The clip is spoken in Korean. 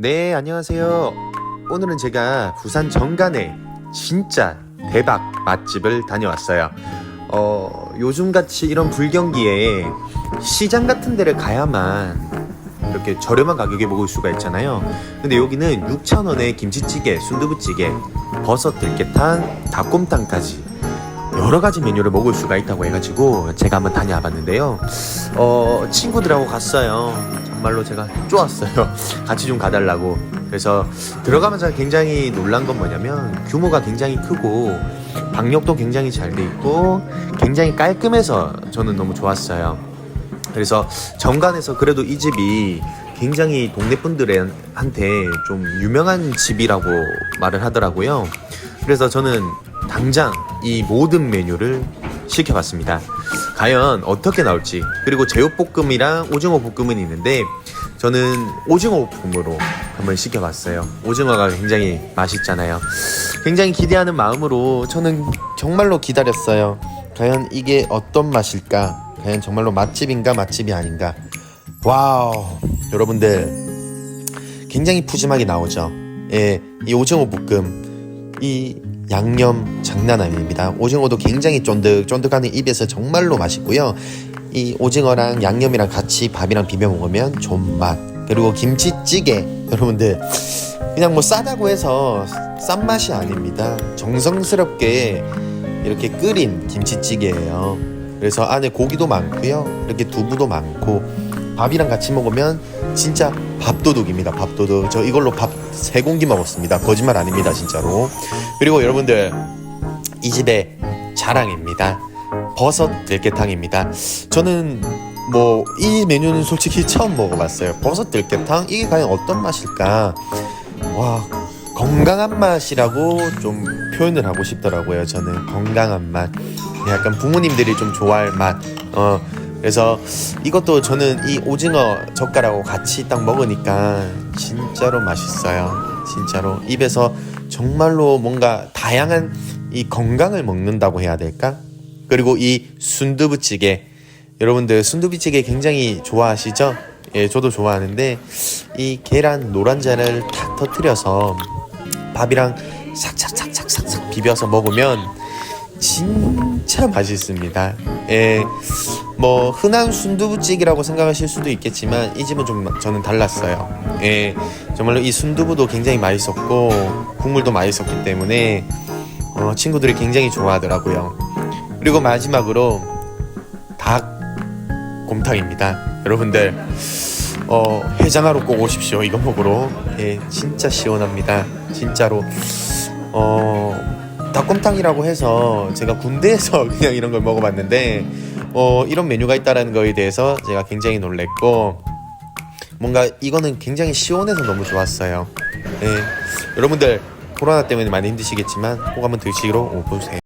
네, 안녕하세요. 오늘은 제가 부산 정간에 진짜 대박 맛집을 다녀왔어요. 어, 요즘같이 이런 불경기에 시장 같은 데를 가야만 이렇게 저렴한 가격에 먹을 수가 있잖아요. 근데 여기는 6,000원에 김치찌개, 순두부찌개, 버섯 들깨탕, 닭곰탕까지 여러 가지 메뉴를 먹을 수가 있다고 해가지고 제가 한번 다녀와 봤는데요. 어, 친구들하고 갔어요. 정말로 제가 좋았어요. 같이 좀 가달라고. 그래서 들어가면서 굉장히 놀란 건 뭐냐면 규모가 굉장히 크고 방역도 굉장히 잘 돼 있고 굉장히 깔끔해서 저는 너무 좋았어요. 그래서 정관에서 그래도 이 집이 굉장히 동네 분들한테 좀 유명한 집이라고 말을 하더라고요. 그래서 저는 당장 이 모든 메뉴를 시켜봤습니다. 과연 어떻게 나올지 그리고 제육볶음이랑 오징어 볶음은 있는데 저는 오징어 볶음으로 한번 시켜봤어요. 오징어가 굉장히 맛있잖아요. 굉장히 기대하는 마음으로 저는 정말로 기다렸어요. 과연 이게 어떤 맛일까? 과연 정말로 맛집인가 맛집이 아닌가? 와우 여러분들 굉장히 푸짐하게 나오죠. 예, 이 오징어 볶음 이 양념 장난 아닙니다. 오징어도 굉장히 쫀득쫀득하는 입에서 정말로 맛있고요. 이 오징어랑 양념이랑 같이 밥이랑 비벼 먹으면 존맛. 그리고 김치찌개 여러분들 그냥 뭐 싸다고 해서 싼 맛이 아닙니다. 정성스럽게 이렇게 끓인 김치찌개예요. 그래서 안에 고기도 많고요. 이렇게 두부도 많고 밥이랑 같이 먹으면 진짜 밥도둑입니다. 밥도둑. 저 이걸로 밥 세 공기 먹었습니다. 거짓말 아닙니다, 진짜로. 그리고 여러분들 이 집의 자랑입니다. 버섯 들깨탕입니다. 저는 뭐 이 메뉴는 솔직히 처음 먹어봤어요. 버섯 들깨탕 이게 과연 어떤 맛일까? 와 건강한 맛이라고 좀 표현을 하고 싶더라고요. 저는 건강한 맛. 약간 부모님들이 좀 좋아할 맛. 어 그래서 이것도 저는 이 오징어 젓갈하고 같이 딱 먹으니까 진짜로 맛있어요. 진짜로 입에서 정말로 뭔가 다양한 이 건강을 먹는다고 해야 될까? 그리고 이 순두부찌개 여러분들 순두부찌개 굉장히 좋아하시죠? 예, 저도 좋아하는데 이 계란 노란자를 탁 터트려서 밥이랑 삭삭삭삭삭삭 비벼서 먹으면 진짜 맛있습니다. 예, 뭐 흔한 순두부찌개라고 생각하실 수도 있겠지만 이 집은 좀 저는 달랐어요. 예, 정말로 이 순두부도 굉장히 맛있었고 국물도 맛있었기 때문에 어, 친구들이 굉장히 좋아하더라고요. 그리고 마지막으로 닭 곰탕입니다. 여러분들 어, 해장하러 꼭 오십시오. 이거 먹으러 예, 진짜 시원합니다. 진짜로 어. 닭곰탕이라고 해서 제가 군대에서 그냥 이런 걸 먹어봤는데 어, 이런 메뉴가 있다라는 거에 대해서 제가 굉장히 놀랬고 뭔가 이거는 굉장히 시원해서 너무 좋았어요. 네. 여러분들 코로나 때문에 많이 힘드시겠지만 꼭 한번 드시러 오보세요.